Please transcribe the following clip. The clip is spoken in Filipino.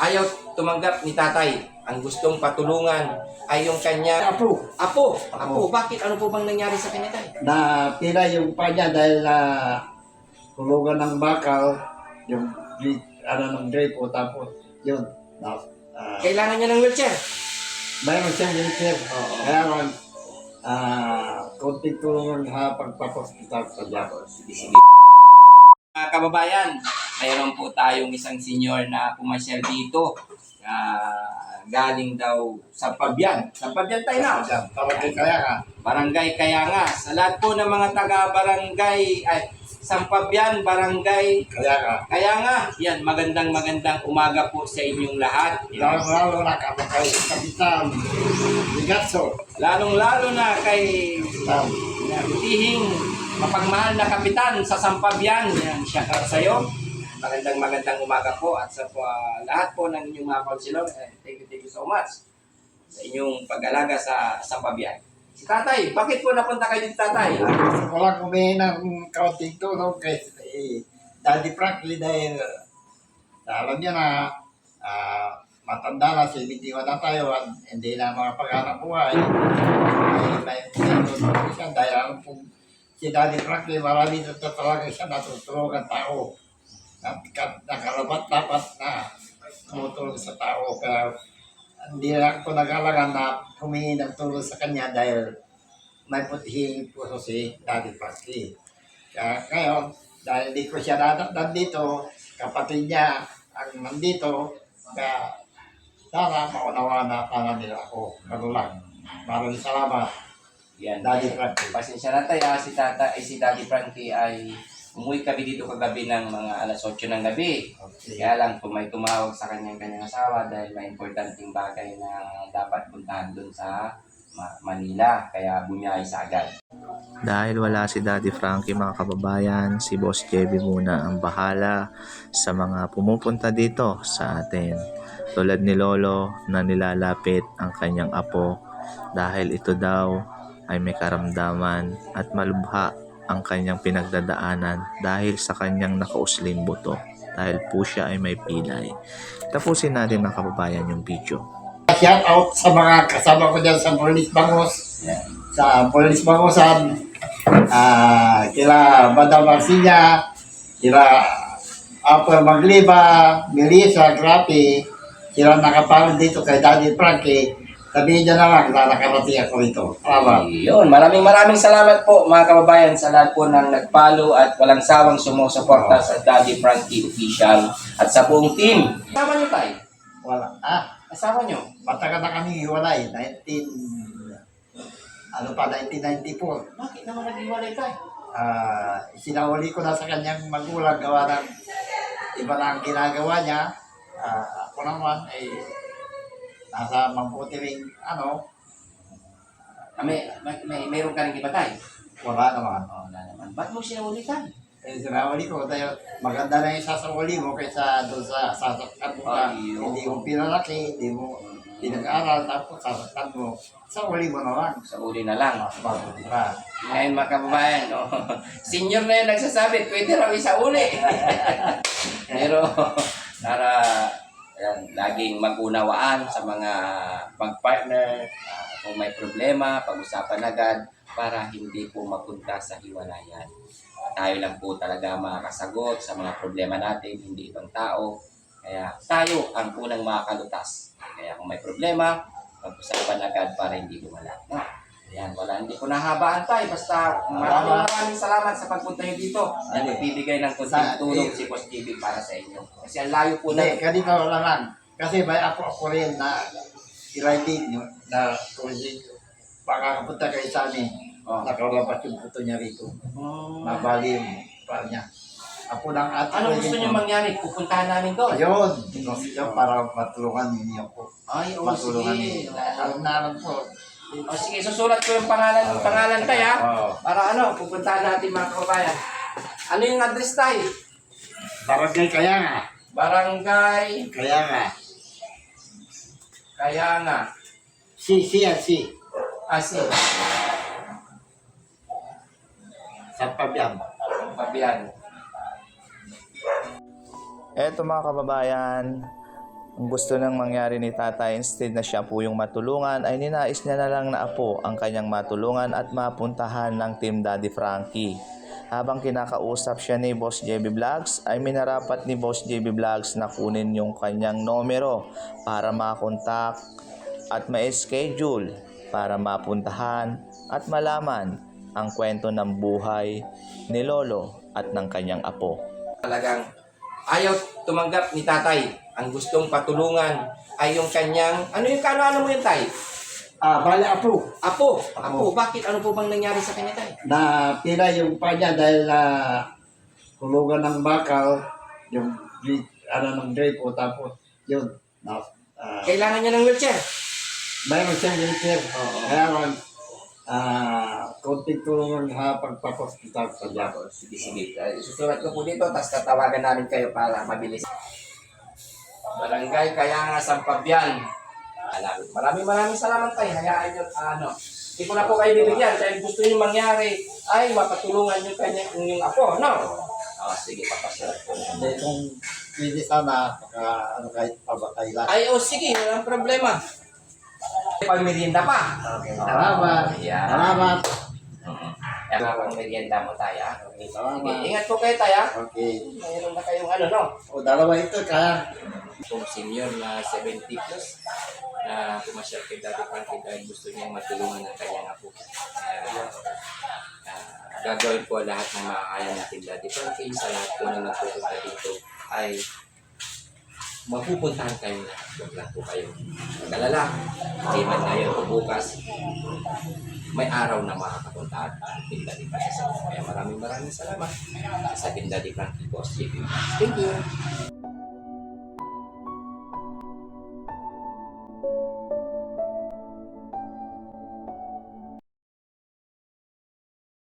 ayaw tumanggap ni tatay. Ang gustong patulungan ay yung kanya Apo, apo. Apo, bakit? Ano po bang nangyari sa kanya tay? na tira yung pa niya dahil na hulugan ng bakal, yung grip, ano ng gripo, tapos yun, na, ah, Kailangan niya ng wheelchair. mayroon siyang wheelchair. Oo. Kaya man, ah, konting tulong sa pagpapospital sa Japan. Sige, sige. Mga kababayan, mayroon po tayong isang senior na pumasyal dito. Ah, galing daw sa Pabyan. Sa Pabyan tayo na. Para kay kaya ka, Barangay Kayanga. Sa lahat po ng mga taga-barangay, ay, Sampabyan, Barangay kaya ka. Kayanga. Yan, magandang magandang umaga po sa inyong lahat. Lalo lalo na kay Kapitan Bigatso. Lalong-lalo na kay Kapitan. tihing mapagmahal na kapitan sa Sampabyan. Yan, shout out sa'yo. Magandang magandang umaga po at sa ah, lahat po ng inyong mga konsilor. Eh, thank you, thank you so much sa inyong pag-alaga sa Sampabyan. Si tatay, bakit po napunta kayo dito tatay? Gusto ko lang kumain ng kaunting tulong kay eh, Daddy Franklin dahil uh, alam niya na ah, matanda na, 71 na tayo at hindi na mga pag-anak buhay. Eh, may tinutulong siya dahil alam po si Daddy Franklin marami na talaga siya natutulungan tao. At ka- nakarapat dapat na tumutulong sa tao. Kaya hindi lang ako nag-alagan na humingi ng tulong sa kanya dahil may putihing puso si Daddy Frankie. Kaya ngayon, dahil di ko siya dito, kapatid niya ang nandito, kaya sana maunawa na para nila ako. Ano lang. Maraming salamat, Yan. Daddy Frankie. Pasensya na tayo, ah, si tata, ay si Daddy Frankie ay umuwi kami dito kagabi ng mga alas 8 ng gabi. Okay. Kaya lang, kung may tumawag sa kanyang kanyang asawa dahil may importanteng bagay na dapat puntahan dun sa Ma- Manila. Kaya bumiyahe sa agad. Dahil wala si Daddy Frankie mga kababayan, si Boss JB muna ang bahala sa mga pumupunta dito sa atin. Tulad ni Lolo na nilalapit ang kanyang apo dahil ito daw ay may karamdaman at malubha ang kanyang pinagdadaanan dahil sa kanyang nakausling buto dahil po siya ay may pilay. Tapusin natin mga kababayan yung video. Shout out sa mga kasama ko dyan sa Police Bangos. Sa Police Bangosan, ah kila Madam Marcilia, kila Upper Magliba, Melissa, Grapi, sila nakapanood dito kay Daddy Frankie. Sabihin niya na lang na nakarating ako rito. Salamat. Yun, maraming maraming salamat po mga kababayan sa lahat po ng nag-follow at walang sawang sumusuporta sa Daddy Frankie Official at sa buong team. Kasama nyo tayo? Wala. Ah, Kasama nyo? matagal na kami hiwalay. 19... Ano pa, 1994. Bakit naman nag-iwalay tayo? Ah, sinawali ko na sa kanyang magulang gawa ng iba na ang ginagawa niya. Ah, ako naman ay nasa mabuti ring ano, Ah, may, may, may, mayroon ka rin iba tayo? wala naman. Oo, wala naman. Ba't mo sinaulitan? Eh, sinawali ko dahil maganda na yung sasawali mo kaysa doon sa sasaktan mo na Ay, oo. hindi mo pinalaki, hindi mo pinag-aral, tapos sasaktan mo. Sawali mo na lang. Sa uli na lang. Mas mabuti pa. Ngayon mga kababayan, no? senior na yung nagsasabi, pwede raw isa uli. Pero, para yan, laging magunawaan sa mga pag-partner, ah, kung may problema, pag-usapan agad, para hindi po mapunta sa hiwalayan. Tayo lang po talaga makakasagot sa mga problema natin, hindi ibang tao. Kaya tayo ang unang makakalutas. Kaya kung may problema, pag-usapan agad para hindi lumala. No? Ayan, wala, hindi ko nahabaan tayo. Basta maraming maraming salamat sa pagpunta niyo dito. At nagbibigay ng konting tulong si Boss TV para sa inyo. Kasi ang layo po Hindi, na. ganito lang lang. Kasi may ako ako rin na i-writing nyo na kung makakapunta kayo sa amin. Oh. Nakalabas yung puto niya rito. Hmm. Nabali yung pa niya. Ako lang at Ano gusto niyo mangyari? Pupuntahan namin doon. Ayun, siya para matulungan ninyo po. Ay, oh, Matulungan sige. ninyo. Alam na alam po. O sige, susulat ko yung pangalan, pangalan tayo ha. Oo. Para ano, pupuntahan natin mga kababayan. Ano yung address tayo? Barangay kaya nga. Barangay Kaya nga. Kaya nga. Si, si, yan, si. Asi. Sa Pabian. Pabian. Eto mga kababayan, Ang gusto nang mangyari ni tatay instead na siya po yung matulungan ay ninais niya na lang na apo ang kanyang matulungan at mapuntahan ng Team Daddy Frankie. Habang kinakausap siya ni Boss JB Vlogs ay minarapat ni Boss JB Vlogs na kunin yung kanyang numero para makontak at ma-schedule para mapuntahan at malaman ang kwento ng buhay ni Lolo at ng kanyang apo. Talagang ayaw tumanggap ni tatay. Ang gustong patulungan ay yung kanyang, ano yung kano-ano mo yung tay? Ah, bali apo. Apo, apo, bakit ano po bang nangyari sa kanya tay? Na tira yung pa niya dahil na hulugan ng bakal, yung ano ng grape o tapos yun. Na, ah, Kailangan niya ng wheelchair. mayroon siyang wheelchair. Oo. Kaya ah, konting tulong sa pagpapaspital sa diyan. Sige, sige. Uh, susulat ko po dito, tapos tatawagan namin kayo para mabilis. Barangay kaya nga Sampabyan. Maraming maraming salamat tayo. Hayaan nyo, ano, hindi ko na po kayo bibigyan. Dahil gusto nyo mangyari, ay mapatulungan nyo kanya yung apo, no? Oh, sige, papasulat ko. Hindi kung pwede sana, baka ano kahit pabatay lang. Ay, oh, sige, walang problema. Pag merienda pa. Okay, salamat. Ayan. Salamat. Kaya pang merienda mo tayo. ah. Okay, Salamat. sige, ingat po kayo tayo. ah. Okay. Mayroon na kayong ano, no? O, dalawa ito, kaya Kung senior na 70 plus na pumasyal kay Daddy Frankie dahil gusto niyang matulungan ng kanyang apo. Uh, gagawin po lahat ng makakaya natin Daddy Frankie sa lahat po na nagpupunta dito ay mapupuntahan kayo na lang po kayo magalala hindi man ngayon o bukas may araw na makakapunta at Daddy Frankie sa. Kaya maraming maraming salamat sa Daddy Frankie Boss JP. Thank you!